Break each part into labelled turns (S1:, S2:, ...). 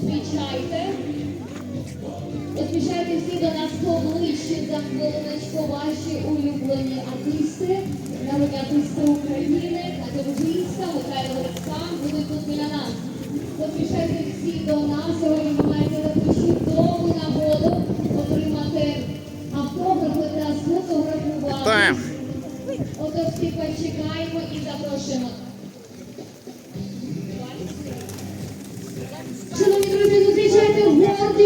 S1: зустрічайте. Поспішайте всі до нас поближче за хвилиночку ваші улюблені артисти, народні артисти України, Катя Бужинська, Михайло Грицька будуть тут біля нас. Поспішайте всі до нас, сьогодні ви маєте таку чудову нагоду отримати автографи та сфотографувати. Отож всі почекаємо і запрошуємо.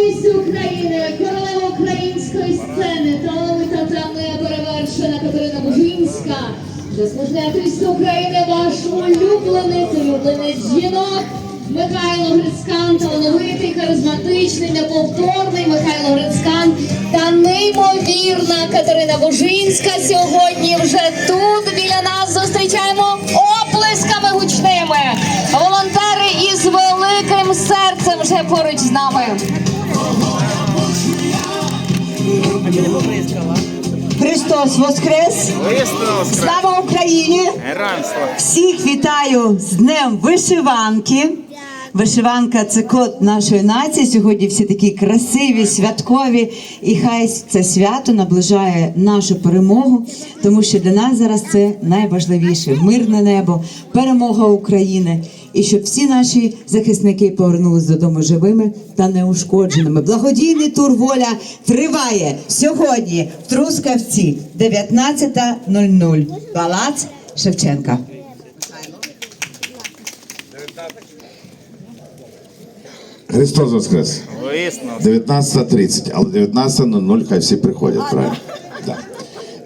S1: Гордість України, королева української сцени, талановита та неперевершена Катерина Бужинська. Вже Заслужений артист України, ваш улюбленець, улюбленець жінок. Михайло Грицькан, талановитий, харизматичний, неповторний Михайло Грицькан та неймовірна Катерина Бужинська сьогодні вже тут біля нас зустрічаємо оплесками гучними. Волонтери із великим серцем вже поруч з нами.
S2: Христос Воскрес!
S3: Христос!
S2: Слава Україні! Всіх вітаю з Днем Вишиванки. Вишиванка це код нашої нації. Сьогодні всі такі красиві, святкові. І хай це свято наближає нашу перемогу, тому що для нас зараз це найважливіше мирне небо, перемога України. І щоб всі наші захисники повернулись додому живими та неушкодженими. Благодійний тур воля триває сьогодні в Трускавці 19.00. Палац Шевченка.
S4: Христос Воскрес!
S3: Воістину.
S4: 19.30, але 19.00 хай всі приходять, правильно? Да.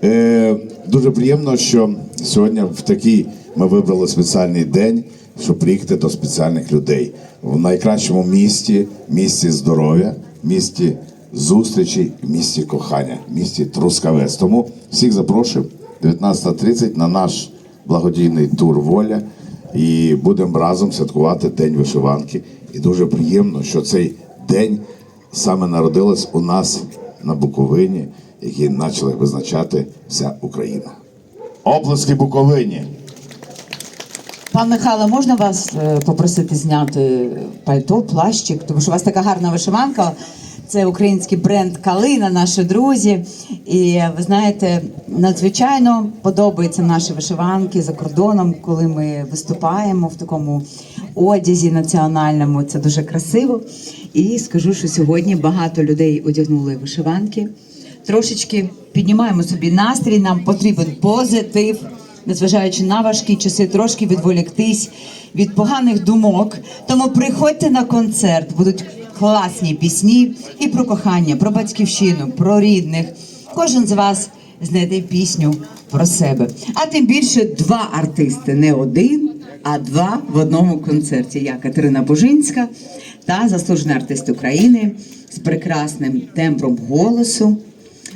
S4: Е, дуже приємно, що сьогодні в такий ми вибрали спеціальний день, щоб приїхати до спеціальних людей в найкращому місті, місті здоров'я, місті зустрічі, місті кохання, місті Трускавець. Тому всіх запрошую 19.30 на наш благодійний тур Воля і будемо разом святкувати День вишиванки. І дуже приємно, що цей день саме народилась у нас на Буковині, який почала визначати вся Україна. Оплески Буковині!
S2: Пан Михайло, можна вас е, попросити зняти пальто, плащик, тому що у вас така гарна вишиванка. Це український бренд Калина, наші друзі. І ви знаєте, надзвичайно подобаються наші вишиванки за кордоном, коли ми виступаємо в такому одязі національному. Це дуже красиво. І скажу, що сьогодні багато людей одягнули вишиванки. Трошечки піднімаємо собі настрій. Нам потрібен позитив незважаючи на важкі часи, трошки відволіктись від поганих думок. Тому приходьте на концерт, будуть класні пісні і про кохання, про батьківщину, про рідних. Кожен з вас знайде пісню про себе. А тим більше два артисти, не один, а два в одному концерті. Я Катерина Божинська та заслужений артист України з прекрасним тембром голосу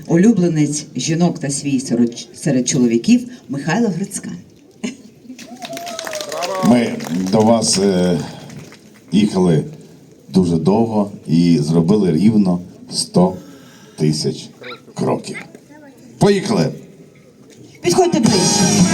S2: улюбленець жінок та свій серед, чоловіків Михайло Грицькан.
S4: Ми до вас е, їхали дуже довго і зробили рівно 100 тисяч кроків. Поїхали!
S2: Підходьте ближче.